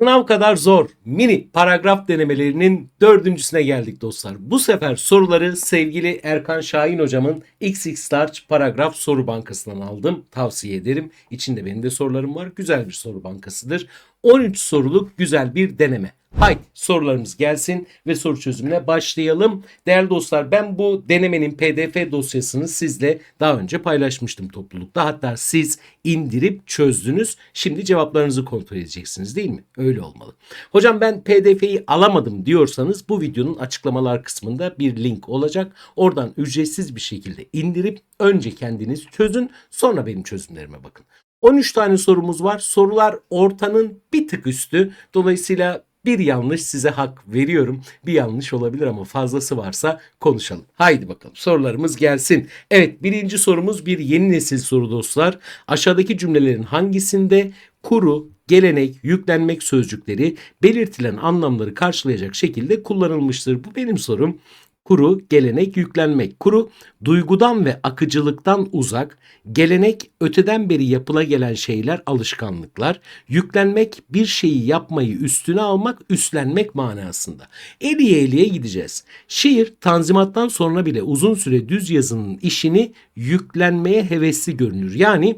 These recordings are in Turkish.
Sınav kadar zor mini paragraf denemelerinin dördüncüsüne geldik dostlar. Bu sefer soruları sevgili Erkan Şahin hocamın XX Large paragraf soru bankasından aldım. Tavsiye ederim. İçinde benim de sorularım var. Güzel bir soru bankasıdır. 13 soruluk güzel bir deneme. Haydi sorularımız gelsin ve soru çözümüne başlayalım. Değerli dostlar ben bu denemenin pdf dosyasını sizle daha önce paylaşmıştım toplulukta. Hatta siz indirip çözdünüz. Şimdi cevaplarınızı kontrol edeceksiniz değil mi? Öyle olmalı. Hocam ben pdf'yi alamadım diyorsanız bu videonun açıklamalar kısmında bir link olacak. Oradan ücretsiz bir şekilde indirip önce kendiniz çözün sonra benim çözümlerime bakın. 13 tane sorumuz var. Sorular ortanın bir tık üstü. Dolayısıyla bir yanlış size hak veriyorum. Bir yanlış olabilir ama fazlası varsa konuşalım. Haydi bakalım sorularımız gelsin. Evet birinci sorumuz bir yeni nesil soru dostlar. Aşağıdaki cümlelerin hangisinde kuru, gelenek, yüklenmek sözcükleri belirtilen anlamları karşılayacak şekilde kullanılmıştır? Bu benim sorum. Kuru, gelenek, yüklenmek. Kuru, duygudan ve akıcılıktan uzak. Gelenek, öteden beri yapıla gelen şeyler, alışkanlıklar. Yüklenmek, bir şeyi yapmayı üstüne almak, üstlenmek manasında. Eliye eliye gideceğiz. Şiir, tanzimattan sonra bile uzun süre düz yazının işini yüklenmeye hevesli görünür. Yani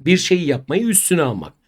bir şeyi yapmayı üstüne almak.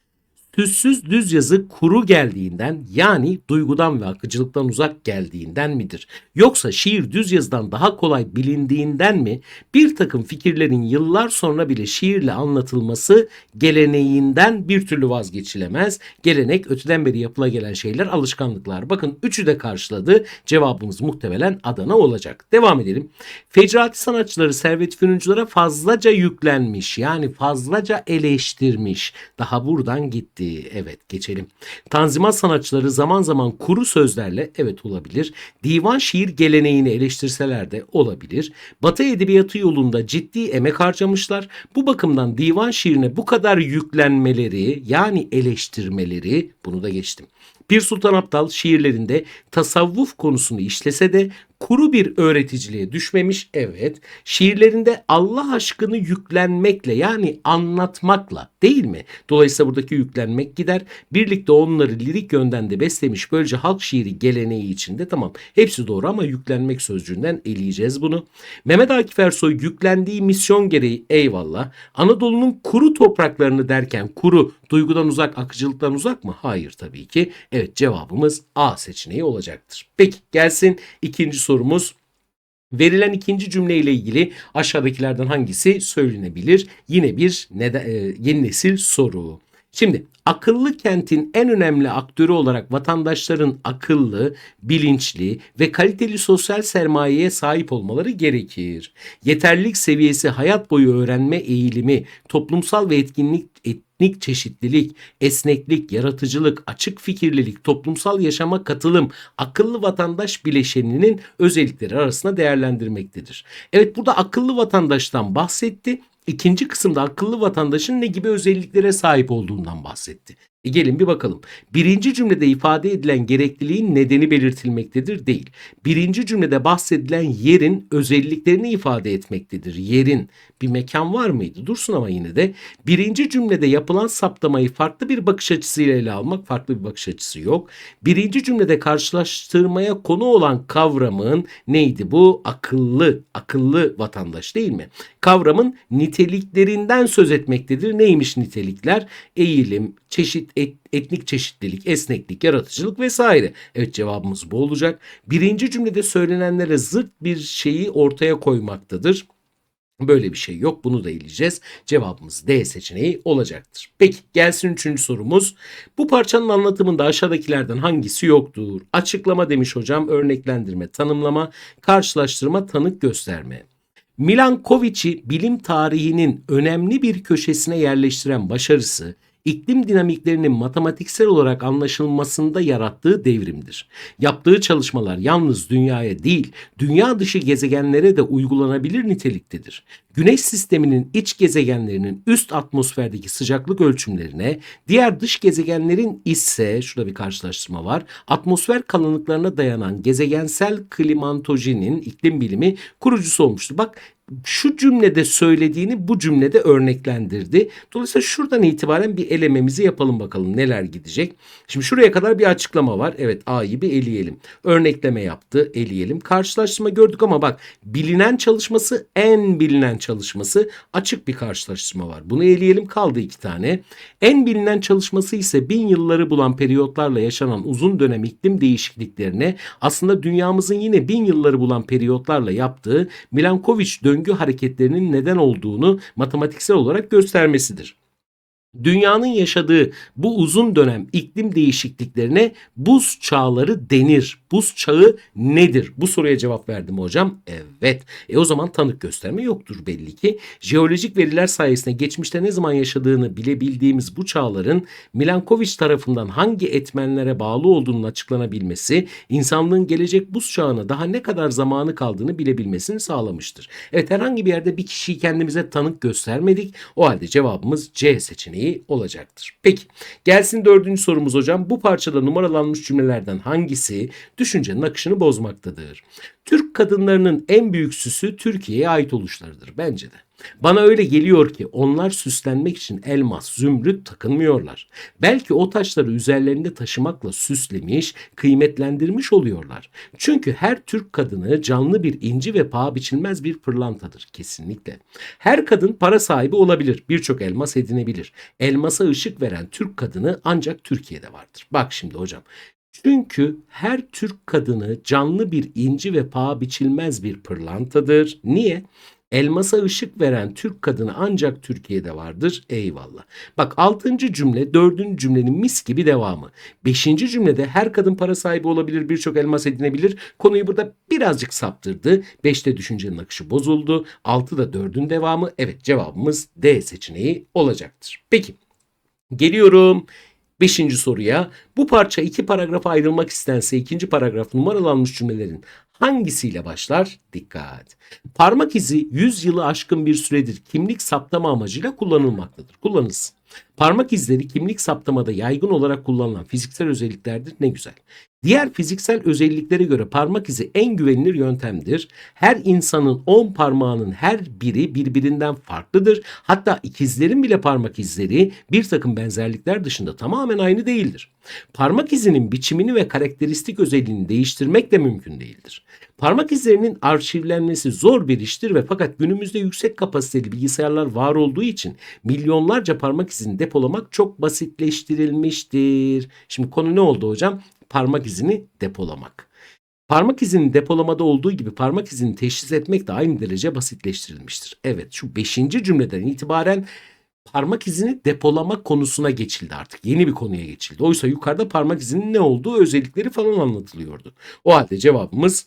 Tüzsüz düz yazı kuru geldiğinden yani duygudan ve akıcılıktan uzak geldiğinden midir? Yoksa şiir düz yazıdan daha kolay bilindiğinden mi bir takım fikirlerin yıllar sonra bile şiirle anlatılması geleneğinden bir türlü vazgeçilemez. Gelenek öteden beri yapıla gelen şeyler alışkanlıklar. Bakın üçü de karşıladı. Cevabımız muhtemelen Adana olacak. Devam edelim. Fecraati sanatçıları Servet Fünunculara fazlaca yüklenmiş yani fazlaca eleştirmiş. Daha buradan gitti. Evet geçelim. Tanzimat sanatçıları zaman zaman kuru sözlerle evet olabilir. Divan şiir geleneğini eleştirseler de olabilir. Batı edebiyatı yolunda ciddi emek harcamışlar. Bu bakımdan divan şiirine bu kadar yüklenmeleri yani eleştirmeleri bunu da geçtim. Pir Sultan Abdal şiirlerinde tasavvuf konusunu işlese de kuru bir öğreticiliğe düşmemiş. Evet. Şiirlerinde Allah aşkını yüklenmekle yani anlatmakla değil mi? Dolayısıyla buradaki yüklenmek gider. Birlikte onları lirik yönden de beslemiş. Böylece halk şiiri geleneği içinde tamam. Hepsi doğru ama yüklenmek sözcüğünden eleyeceğiz bunu. Mehmet Akif Ersoy yüklendiği misyon gereği eyvallah. Anadolu'nun kuru topraklarını derken kuru duygudan uzak, akıcılıktan uzak mı? Hayır tabii ki. Evet cevabımız A seçeneği olacaktır. Peki gelsin ikinci sorumuz. Verilen ikinci cümle ile ilgili aşağıdakilerden hangisi söylenebilir? Yine bir neden, e, yeni nesil soru. Şimdi akıllı kentin en önemli aktörü olarak vatandaşların akıllı, bilinçli ve kaliteli sosyal sermayeye sahip olmaları gerekir. Yeterlilik seviyesi hayat boyu öğrenme eğilimi, toplumsal ve etkinlik etnik çeşitlilik, esneklik, yaratıcılık, açık fikirlilik, toplumsal yaşama katılım, akıllı vatandaş bileşeninin özellikleri arasında değerlendirmektedir. Evet burada akıllı vatandaştan bahsetti. İkinci kısımda akıllı vatandaşın ne gibi özelliklere sahip olduğundan bahsetti. E gelin bir bakalım. Birinci cümlede ifade edilen gerekliliğin nedeni belirtilmektedir değil. Birinci cümlede bahsedilen yerin özelliklerini ifade etmektedir. Yerin bir mekan var mıydı? Dursun ama yine de birinci cümlede yapılan saptamayı farklı bir bakış açısıyla ele almak farklı bir bakış açısı yok. Birinci cümlede karşılaştırmaya konu olan kavramın neydi bu? Akıllı, akıllı vatandaş değil mi? Kavramın niteliklerinden söz etmektedir. Neymiş nitelikler? Eğilim, çeşit, et, etnik çeşitlilik, esneklik, yaratıcılık vesaire. Evet cevabımız bu olacak. Birinci cümlede söylenenlere zıt bir şeyi ortaya koymaktadır. Böyle bir şey yok. Bunu da eleyeceğiz. Cevabımız D seçeneği olacaktır. Peki gelsin üçüncü sorumuz. Bu parçanın anlatımında aşağıdakilerden hangisi yoktur? Açıklama demiş hocam. Örneklendirme, tanımlama, karşılaştırma, tanık gösterme. Milankovic'i bilim tarihinin önemli bir köşesine yerleştiren başarısı, iklim dinamiklerinin matematiksel olarak anlaşılmasında yarattığı devrimdir. Yaptığı çalışmalar yalnız dünyaya değil, dünya dışı gezegenlere de uygulanabilir niteliktedir. Güneş sisteminin iç gezegenlerinin üst atmosferdeki sıcaklık ölçümlerine, diğer dış gezegenlerin ise şurada bir karşılaştırma var. Atmosfer kalınlıklarına dayanan gezegensel klimatolojinin iklim bilimi kurucusu olmuştur. Bak şu cümlede söylediğini bu cümlede örneklendirdi. Dolayısıyla şuradan itibaren bir elememizi yapalım bakalım neler gidecek. Şimdi şuraya kadar bir açıklama var. Evet A'yı bir eleyelim. Örnekleme yaptı eleyelim. Karşılaştırma gördük ama bak bilinen çalışması en bilinen çalışması açık bir karşılaştırma var. Bunu eleyelim kaldı iki tane. En bilinen çalışması ise bin yılları bulan periyotlarla yaşanan uzun dönem iklim değişikliklerine aslında dünyamızın yine bin yılları bulan periyotlarla yaptığı Milankovic döngü hareketlerinin neden olduğunu matematiksel olarak göstermesidir. Dünyanın yaşadığı bu uzun dönem iklim değişikliklerine buz çağları denir. Buz çağı nedir? Bu soruya cevap verdim hocam. Evet. E o zaman tanık gösterme yoktur belli ki. Jeolojik veriler sayesinde geçmişte ne zaman yaşadığını bilebildiğimiz bu çağların Milankovic tarafından hangi etmenlere bağlı olduğunun açıklanabilmesi, insanlığın gelecek buz çağına daha ne kadar zamanı kaldığını bilebilmesini sağlamıştır. Evet herhangi bir yerde bir kişiyi kendimize tanık göstermedik. O halde cevabımız C seçeneği olacaktır. Peki gelsin dördüncü sorumuz hocam. Bu parçada numaralanmış cümlelerden hangisi düşüncenin akışını bozmaktadır? Türk kadınlarının en büyük süsü Türkiye'ye ait oluşlarıdır bence de. Bana öyle geliyor ki onlar süslenmek için elmas, zümrüt takınmıyorlar. Belki o taşları üzerlerinde taşımakla süslemiş, kıymetlendirmiş oluyorlar. Çünkü her Türk kadını canlı bir inci ve paha biçilmez bir pırlantadır kesinlikle. Her kadın para sahibi olabilir, birçok elmas edinebilir. Elmasa ışık veren Türk kadını ancak Türkiye'de vardır. Bak şimdi hocam, çünkü her Türk kadını canlı bir inci ve paha biçilmez bir pırlantadır. Niye? Elmasa ışık veren Türk kadını ancak Türkiye'de vardır. Eyvallah. Bak 6. cümle 4. cümlenin mis gibi devamı. 5. cümlede her kadın para sahibi olabilir, birçok elmas edinebilir. Konuyu burada birazcık saptırdı. 5'te düşüncenin akışı bozuldu. 6'da 4'ün devamı. Evet cevabımız D seçeneği olacaktır. Peki geliyorum Beşinci soruya bu parça iki paragrafa ayrılmak istense ikinci paragraf numaralanmış cümlelerin hangisiyle başlar? Dikkat. Parmak izi 100 yılı aşkın bir süredir kimlik saptama amacıyla kullanılmaktadır. Kullanılsın. Parmak izleri kimlik saptamada yaygın olarak kullanılan fiziksel özelliklerdir. Ne güzel. Diğer fiziksel özelliklere göre parmak izi en güvenilir yöntemdir. Her insanın 10 parmağının her biri birbirinden farklıdır. Hatta ikizlerin bile parmak izleri bir takım benzerlikler dışında tamamen aynı değildir. Parmak izinin biçimini ve karakteristik özelliğini değiştirmek de mümkün değildir. Parmak izlerinin arşivlenmesi zor bir iştir ve fakat günümüzde yüksek kapasiteli bilgisayarlar var olduğu için milyonlarca parmak izini depolamak çok basitleştirilmiştir. Şimdi konu ne oldu hocam? Parmak izini depolamak. Parmak izinin depolamada olduğu gibi parmak izini teşhis etmek de aynı derece basitleştirilmiştir. Evet şu 5. cümleden itibaren parmak izini depolama konusuna geçildi artık. Yeni bir konuya geçildi. Oysa yukarıda parmak izinin ne olduğu özellikleri falan anlatılıyordu. O halde cevabımız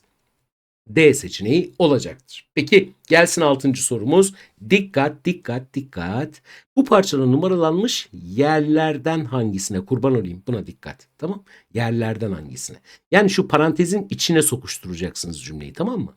D seçeneği olacaktır. Peki gelsin 6. sorumuz. Dikkat dikkat dikkat. Bu parçada numaralanmış yerlerden hangisine kurban olayım buna dikkat. Tamam Yerlerden hangisine. Yani şu parantezin içine sokuşturacaksınız cümleyi tamam mı?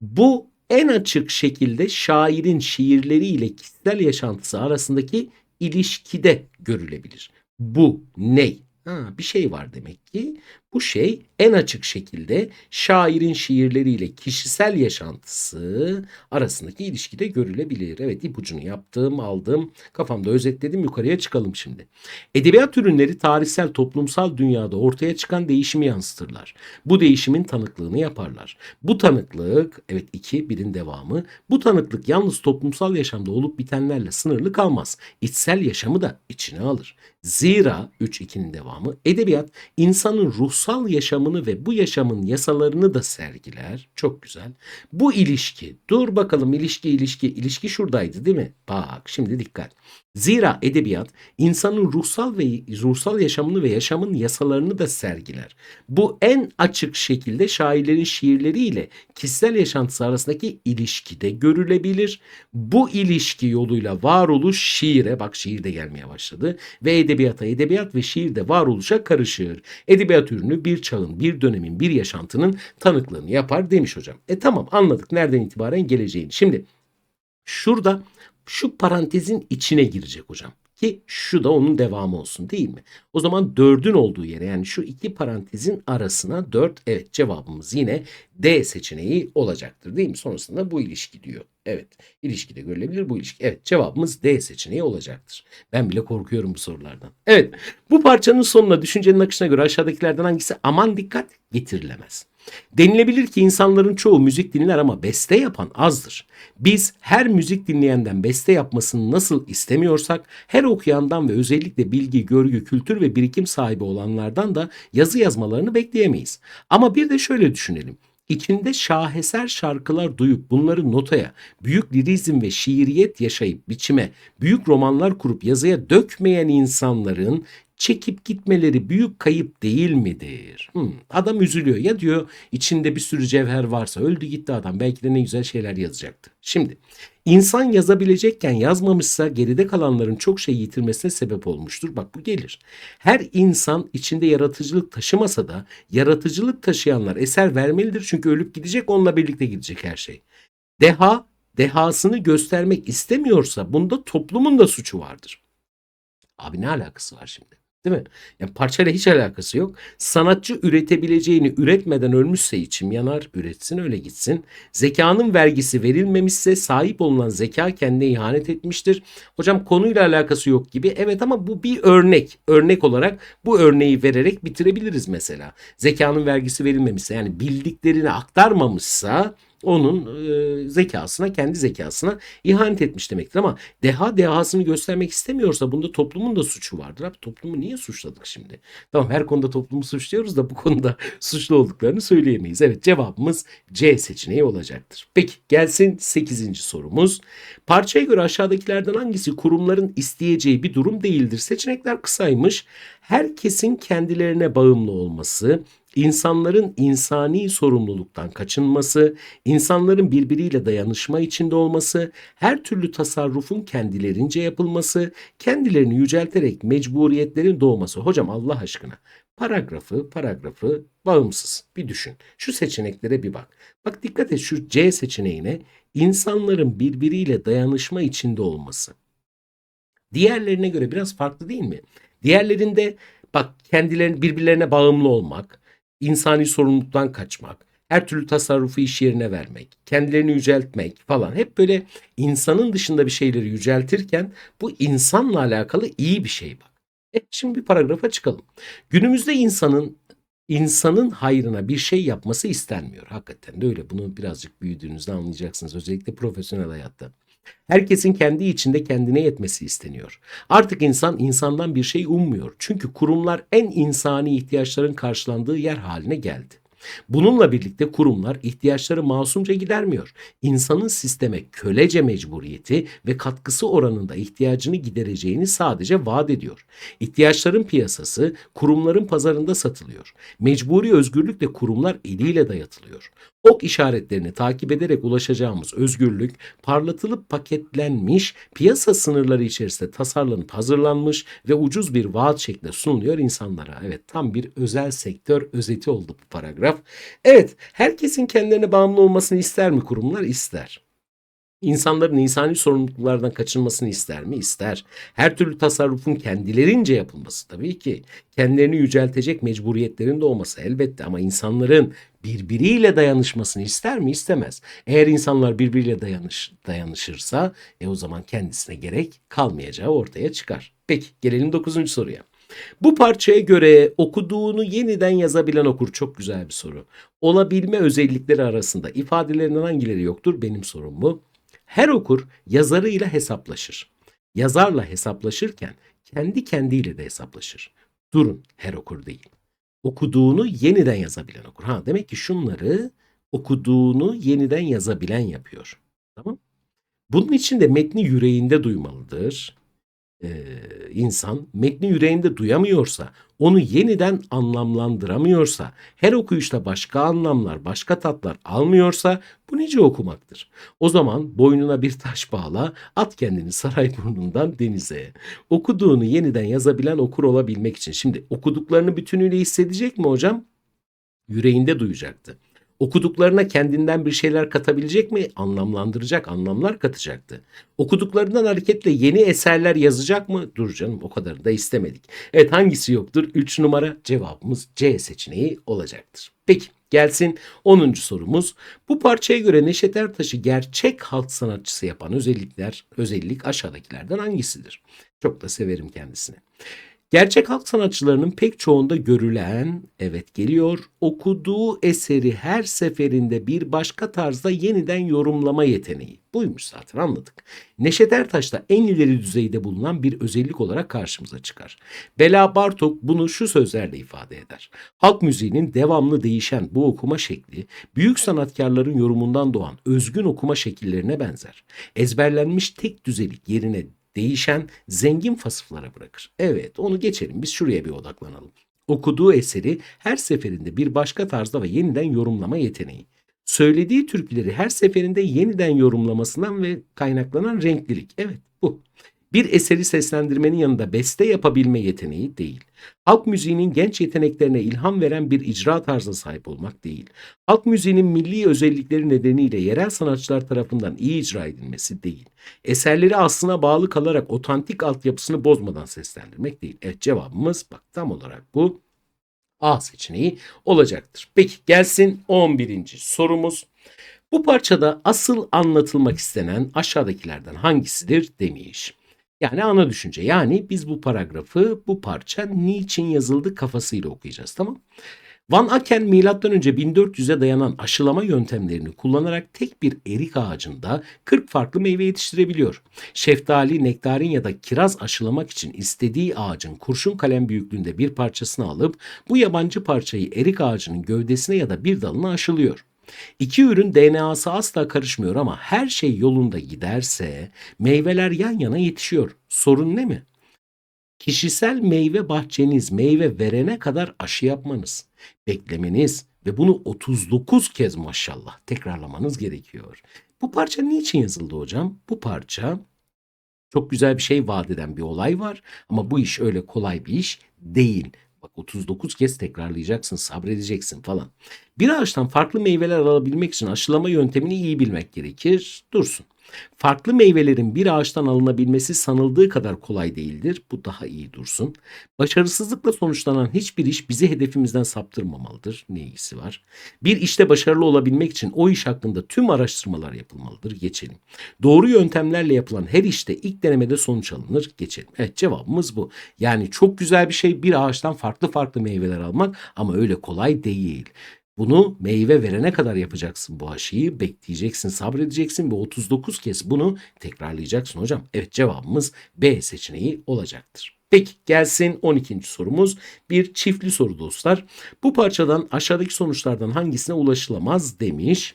Bu en açık şekilde şairin şiirleriyle kişisel yaşantısı arasındaki ilişkide görülebilir. Bu ney? Ha, bir şey var demek ki. Bu şey en açık şekilde şairin şiirleriyle kişisel yaşantısı arasındaki ilişkide görülebilir. Evet ipucunu yaptım, aldım. Kafamda özetledim. Yukarıya çıkalım şimdi. Edebiyat ürünleri tarihsel toplumsal dünyada ortaya çıkan değişimi yansıtırlar. Bu değişimin tanıklığını yaparlar. Bu tanıklık, evet iki, birin devamı. Bu tanıklık yalnız toplumsal yaşamda olup bitenlerle sınırlı kalmaz. İçsel yaşamı da içine alır. Zira 3-2'nin devamı edebiyat insanın ruhsal yaşamını ve bu yaşamın yasalarını da sergiler. Çok güzel. Bu ilişki, dur bakalım ilişki ilişki, ilişki şuradaydı değil mi? Bak şimdi dikkat. Zira edebiyat insanın ruhsal ve ruhsal yaşamını ve yaşamın yasalarını da sergiler. Bu en açık şekilde şairlerin şiirleriyle kişisel yaşantısı arasındaki ilişkide görülebilir. Bu ilişki yoluyla varoluş şiire, bak şiir de gelmeye başladı ve edebiyata, edebiyat ve şiir de varoluşa karışır. Edebiyat ürünü bir çağın, bir dönemin, bir yaşantının tanıklığını yapar demiş hocam. E tamam anladık nereden itibaren geleceğini. Şimdi Şurada şu parantezin içine girecek hocam. Ki şu da onun devamı olsun değil mi? O zaman 4'ün olduğu yere yani şu iki parantezin arasına 4 evet cevabımız yine D seçeneği olacaktır değil mi? Sonrasında bu ilişki diyor. Evet ilişkide görülebilir bu ilişki. Evet cevabımız D seçeneği olacaktır. Ben bile korkuyorum bu sorulardan. Evet bu parçanın sonuna düşüncenin akışına göre aşağıdakilerden hangisi aman dikkat getirilemez. Denilebilir ki insanların çoğu müzik dinler ama beste yapan azdır. Biz her müzik dinleyenden beste yapmasını nasıl istemiyorsak her okuyandan ve özellikle bilgi, görgü, kültür ve birikim sahibi olanlardan da yazı yazmalarını bekleyemeyiz. Ama bir de şöyle düşünelim. İçinde şaheser şarkılar duyup bunları notaya, büyük lirizm ve şiiriyet yaşayıp biçime, büyük romanlar kurup yazıya dökmeyen insanların çekip gitmeleri büyük kayıp değil midir? Hmm, adam üzülüyor. Ya diyor içinde bir sürü cevher varsa öldü gitti adam. Belki de ne güzel şeyler yazacaktı. Şimdi insan yazabilecekken yazmamışsa geride kalanların çok şey yitirmesine sebep olmuştur. Bak bu gelir. Her insan içinde yaratıcılık taşımasa da yaratıcılık taşıyanlar eser vermelidir. Çünkü ölüp gidecek onunla birlikte gidecek her şey. Deha dehasını göstermek istemiyorsa bunda toplumun da suçu vardır. Abi ne alakası var şimdi? Değil mi? Yani parçayla hiç alakası yok. Sanatçı üretebileceğini üretmeden ölmüşse içim yanar, üretsin öyle gitsin. Zekanın vergisi verilmemişse sahip olunan zeka kendine ihanet etmiştir. Hocam konuyla alakası yok gibi. Evet ama bu bir örnek. Örnek olarak bu örneği vererek bitirebiliriz mesela. Zekanın vergisi verilmemişse yani bildiklerini aktarmamışsa onun e, zekasına, kendi zekasına ihanet etmiş demektir. Ama deha dehasını göstermek istemiyorsa bunda toplumun da suçu vardır. Abi toplumu niye suçladık şimdi? Tamam her konuda toplumu suçluyoruz da bu konuda suçlu olduklarını söyleyemeyiz. Evet cevabımız C seçeneği olacaktır. Peki gelsin 8. sorumuz. Parçaya göre aşağıdakilerden hangisi kurumların isteyeceği bir durum değildir? Seçenekler kısaymış. Herkesin kendilerine bağımlı olması, insanların insani sorumluluktan kaçınması, insanların birbiriyle dayanışma içinde olması, her türlü tasarrufun kendilerince yapılması, kendilerini yücelterek mecburiyetlerin doğması. Hocam Allah aşkına paragrafı paragrafı bağımsız bir düşün. Şu seçeneklere bir bak. Bak dikkat et şu C seçeneğine insanların birbiriyle dayanışma içinde olması. Diğerlerine göre biraz farklı değil mi? Diğerlerinde bak kendilerinin birbirlerine bağımlı olmak, insani sorumluluktan kaçmak, her türlü tasarrufu iş yerine vermek, kendilerini yüceltmek falan hep böyle insanın dışında bir şeyleri yüceltirken bu insanla alakalı iyi bir şey bak. E şimdi bir paragrafa çıkalım. Günümüzde insanın insanın hayrına bir şey yapması istenmiyor. Hakikaten de öyle. Bunu birazcık büyüdüğünüzde anlayacaksınız. Özellikle profesyonel hayatta. Herkesin kendi içinde kendine yetmesi isteniyor. Artık insan insandan bir şey ummuyor. Çünkü kurumlar en insani ihtiyaçların karşılandığı yer haline geldi. Bununla birlikte kurumlar ihtiyaçları masumca gidermiyor. İnsanın sisteme kölece mecburiyeti ve katkısı oranında ihtiyacını gidereceğini sadece vaat ediyor. İhtiyaçların piyasası kurumların pazarında satılıyor. Mecburi özgürlükle kurumlar eliyle dayatılıyor. Ok işaretlerini takip ederek ulaşacağımız özgürlük parlatılıp paketlenmiş, piyasa sınırları içerisinde tasarlanıp hazırlanmış ve ucuz bir vaat şeklinde sunuluyor insanlara. Evet tam bir özel sektör özeti oldu bu paragraf. Evet herkesin kendilerine bağımlı olmasını ister mi kurumlar? İster. İnsanların insani sorumluluklardan kaçınmasını ister mi? İster. Her türlü tasarrufun kendilerince yapılması tabii ki. Kendilerini yüceltecek mecburiyetlerin de olması elbette ama insanların birbiriyle dayanışmasını ister mi? İstemez. Eğer insanlar birbiriyle dayanış, dayanışırsa e o zaman kendisine gerek kalmayacağı ortaya çıkar. Peki gelelim 9. soruya. Bu parçaya göre okuduğunu yeniden yazabilen okur. Çok güzel bir soru. Olabilme özellikleri arasında ifadelerinden hangileri yoktur? Benim sorum bu. Her okur yazarıyla hesaplaşır. Yazarla hesaplaşırken kendi kendiyle de hesaplaşır. Durun her okur değil. Okuduğunu yeniden yazabilen okur. Ha demek ki şunları okuduğunu yeniden yazabilen yapıyor. Tamam? Bunun için de metni yüreğinde duymalıdır e, insan metni yüreğinde duyamıyorsa, onu yeniden anlamlandıramıyorsa, her okuyuşta başka anlamlar, başka tatlar almıyorsa bu nice okumaktır. O zaman boynuna bir taş bağla, at kendini saray burnundan denize. Okuduğunu yeniden yazabilen okur olabilmek için. Şimdi okuduklarını bütünüyle hissedecek mi hocam? Yüreğinde duyacaktı. Okuduklarına kendinden bir şeyler katabilecek mi? Anlamlandıracak, anlamlar katacaktı. Okuduklarından hareketle yeni eserler yazacak mı? Dur canım o kadarını da istemedik. Evet hangisi yoktur? 3 numara cevabımız C seçeneği olacaktır. Peki gelsin 10. sorumuz. Bu parçaya göre Neşet Ertaş'ı gerçek halk sanatçısı yapan özellikler, özellik aşağıdakilerden hangisidir? Çok da severim kendisini. Gerçek halk sanatçılarının pek çoğunda görülen, evet geliyor, okuduğu eseri her seferinde bir başka tarzda yeniden yorumlama yeteneği. Buymuş zaten anladık. Neşet Ertaş da en ileri düzeyde bulunan bir özellik olarak karşımıza çıkar. Bela Bartok bunu şu sözlerle ifade eder. Halk müziğinin devamlı değişen bu okuma şekli, büyük sanatkarların yorumundan doğan özgün okuma şekillerine benzer. Ezberlenmiş tek düzelik yerine değişen zengin fasıflara bırakır. Evet onu geçelim biz şuraya bir odaklanalım. Okuduğu eseri her seferinde bir başka tarzda ve yeniden yorumlama yeteneği. Söylediği türküleri her seferinde yeniden yorumlamasından ve kaynaklanan renklilik. Evet bu. Bir eseri seslendirmenin yanında beste yapabilme yeteneği değil. Halk müziğinin genç yeteneklerine ilham veren bir icra tarzına sahip olmak değil. Halk müziğinin milli özellikleri nedeniyle yerel sanatçılar tarafından iyi icra edilmesi değil. Eserleri aslına bağlı kalarak otantik altyapısını bozmadan seslendirmek değil. Evet cevabımız bak tam olarak bu. A seçeneği olacaktır. Peki gelsin 11. sorumuz. Bu parçada asıl anlatılmak istenen aşağıdakilerden hangisidir demiş. Yani ana düşünce. Yani biz bu paragrafı, bu parça niçin yazıldı kafasıyla okuyacağız tamam Van Aken M.Ö. 1400'e dayanan aşılama yöntemlerini kullanarak tek bir erik ağacında 40 farklı meyve yetiştirebiliyor. Şeftali, nektarin ya da kiraz aşılamak için istediği ağacın kurşun kalem büyüklüğünde bir parçasını alıp bu yabancı parçayı erik ağacının gövdesine ya da bir dalına aşılıyor. İki ürün DNA'sı asla karışmıyor ama her şey yolunda giderse meyveler yan yana yetişiyor. Sorun ne mi? Kişisel meyve bahçeniz meyve verene kadar aşı yapmanız, beklemeniz ve bunu 39 kez maşallah tekrarlamanız gerekiyor. Bu parça niçin yazıldı hocam? Bu parça çok güzel bir şey vaat eden bir olay var ama bu iş öyle kolay bir iş değil. Bak 39 kez tekrarlayacaksın, sabredeceksin falan. Bir ağaçtan farklı meyveler alabilmek için aşılama yöntemini iyi bilmek gerekir. Dursun. Farklı meyvelerin bir ağaçtan alınabilmesi sanıldığı kadar kolay değildir. Bu daha iyi dursun. Başarısızlıkla sonuçlanan hiçbir iş bizi hedefimizden saptırmamalıdır. Ne ilgisi var? Bir işte başarılı olabilmek için o iş hakkında tüm araştırmalar yapılmalıdır. Geçelim. Doğru yöntemlerle yapılan her işte ilk denemede sonuç alınır. Geçelim. Evet cevabımız bu. Yani çok güzel bir şey bir ağaçtan farklı farklı meyveler almak ama öyle kolay değil. Bunu meyve verene kadar yapacaksın bu aşıyı. Bekleyeceksin, sabredeceksin ve 39 kez bunu tekrarlayacaksın hocam. Evet cevabımız B seçeneği olacaktır. Peki gelsin 12. sorumuz. Bir çiftli soru dostlar. Bu parçadan aşağıdaki sonuçlardan hangisine ulaşılamaz demiş.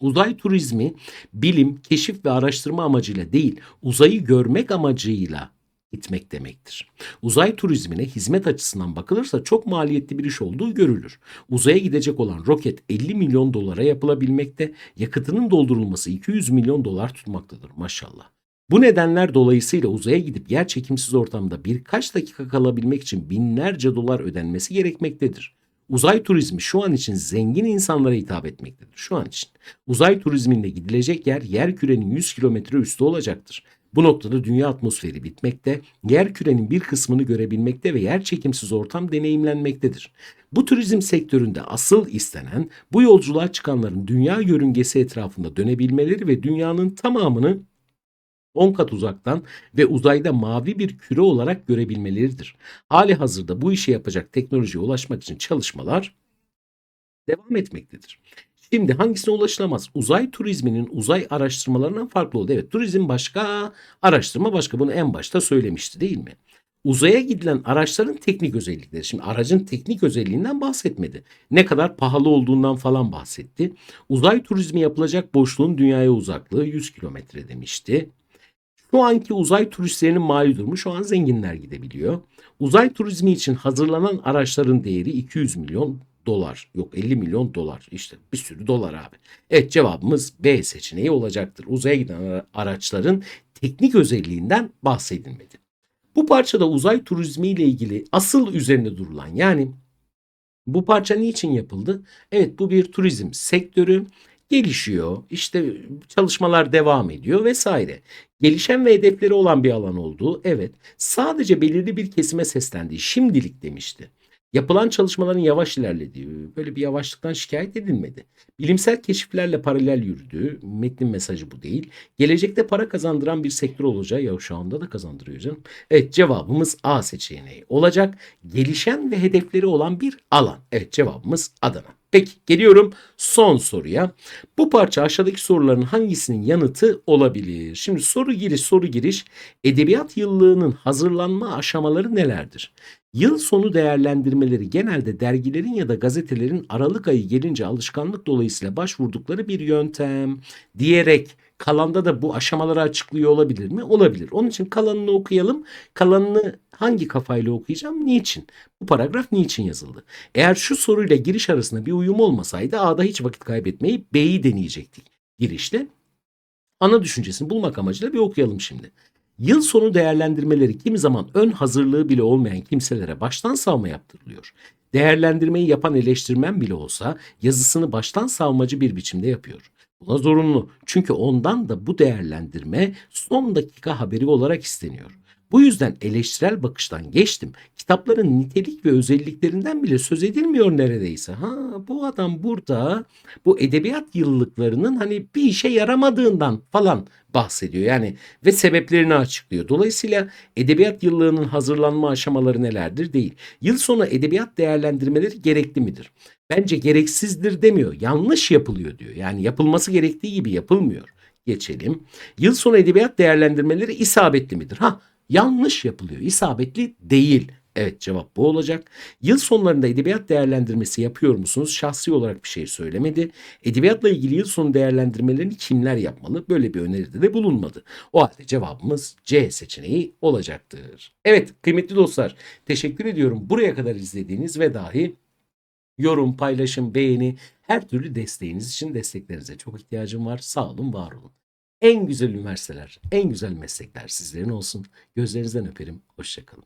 Uzay turizmi bilim, keşif ve araştırma amacıyla değil, uzayı görmek amacıyla gitmek demektir. Uzay turizmine hizmet açısından bakılırsa çok maliyetli bir iş olduğu görülür. Uzaya gidecek olan roket 50 milyon dolara yapılabilmekte, yakıtının doldurulması 200 milyon dolar tutmaktadır maşallah. Bu nedenler dolayısıyla uzaya gidip yer çekimsiz ortamda birkaç dakika kalabilmek için binlerce dolar ödenmesi gerekmektedir. Uzay turizmi şu an için zengin insanlara hitap etmektedir. Şu an için. Uzay turizminde gidilecek yer yer kürenin 100 kilometre üstü olacaktır. Bu noktada dünya atmosferi bitmekte, yer kürenin bir kısmını görebilmekte ve yer çekimsiz ortam deneyimlenmektedir. Bu turizm sektöründe asıl istenen bu yolculuğa çıkanların dünya yörüngesi etrafında dönebilmeleri ve dünyanın tamamını 10 kat uzaktan ve uzayda mavi bir küre olarak görebilmeleridir. Hali hazırda bu işi yapacak teknolojiye ulaşmak için çalışmalar devam etmektedir. Şimdi hangisine ulaşılamaz? Uzay turizminin uzay araştırmalarından farklı oldu. Evet turizm başka, araştırma başka. Bunu en başta söylemişti değil mi? Uzaya gidilen araçların teknik özellikleri. Şimdi aracın teknik özelliğinden bahsetmedi. Ne kadar pahalı olduğundan falan bahsetti. Uzay turizmi yapılacak boşluğun dünyaya uzaklığı 100 kilometre demişti. Şu anki uzay turistlerinin mali durumu şu an zenginler gidebiliyor. Uzay turizmi için hazırlanan araçların değeri 200 milyon dolar. Yok 50 milyon dolar. İşte bir sürü dolar abi. Evet cevabımız B seçeneği olacaktır. Uzaya giden araçların teknik özelliğinden bahsedilmedi. Bu parçada uzay turizmi ile ilgili asıl üzerinde durulan yani Bu parça niçin yapıldı? Evet bu bir turizm sektörü gelişiyor. İşte çalışmalar devam ediyor vesaire. Gelişen ve hedefleri olan bir alan olduğu evet sadece belirli bir kesime seslendiği şimdilik demişti. Yapılan çalışmaların yavaş ilerlediği, böyle bir yavaşlıktan şikayet edilmedi. Bilimsel keşiflerle paralel yürüdüğü, metnin mesajı bu değil. Gelecekte para kazandıran bir sektör olacağı, ya şu anda da kazandırıyor canım. Evet cevabımız A seçeneği olacak. Gelişen ve hedefleri olan bir alan. Evet cevabımız Adana. Peki geliyorum son soruya. Bu parça aşağıdaki soruların hangisinin yanıtı olabilir? Şimdi soru giriş soru giriş edebiyat yıllığının hazırlanma aşamaları nelerdir? Yıl sonu değerlendirmeleri genelde dergilerin ya da gazetelerin Aralık ayı gelince alışkanlık dolayısıyla başvurdukları bir yöntem diyerek kalanda da bu aşamaları açıklıyor olabilir mi? Olabilir. Onun için kalanını okuyalım. Kalanını hangi kafayla okuyacağım? Niçin? Bu paragraf niçin yazıldı? Eğer şu soruyla giriş arasında bir uyum olmasaydı A'da hiç vakit kaybetmeyip B'yi deneyecektik girişte. Ana düşüncesini bulmak amacıyla bir okuyalım şimdi. Yıl sonu değerlendirmeleri kimi zaman ön hazırlığı bile olmayan kimselere baştan savma yaptırılıyor. Değerlendirmeyi yapan eleştirmen bile olsa yazısını baştan savmacı bir biçimde yapıyor. Buna zorunlu. Çünkü ondan da bu değerlendirme son dakika haberi olarak isteniyor. Bu yüzden eleştirel bakıştan geçtim. Kitapların nitelik ve özelliklerinden bile söz edilmiyor neredeyse. Ha bu adam burada bu edebiyat yıllıklarının hani bir işe yaramadığından falan bahsediyor. Yani ve sebeplerini açıklıyor. Dolayısıyla edebiyat yıllığının hazırlanma aşamaları nelerdir değil. Yıl sonu edebiyat değerlendirmeleri gerekli midir? Bence gereksizdir demiyor. Yanlış yapılıyor diyor. Yani yapılması gerektiği gibi yapılmıyor. Geçelim. Yıl sonu edebiyat değerlendirmeleri isabetli midir? Ha yanlış yapılıyor. İsabetli değil. Evet cevap bu olacak. Yıl sonlarında edebiyat değerlendirmesi yapıyor musunuz? Şahsi olarak bir şey söylemedi. Edebiyatla ilgili yıl sonu değerlendirmelerini kimler yapmalı? Böyle bir öneride de bulunmadı. O halde cevabımız C seçeneği olacaktır. Evet kıymetli dostlar teşekkür ediyorum buraya kadar izlediğiniz ve dahi yorum, paylaşım, beğeni her türlü desteğiniz için desteklerinize çok ihtiyacım var. Sağ olun, var olun. En güzel üniversiteler, en güzel meslekler sizlerin olsun. Gözlerinizden öperim. Hoşçakalın.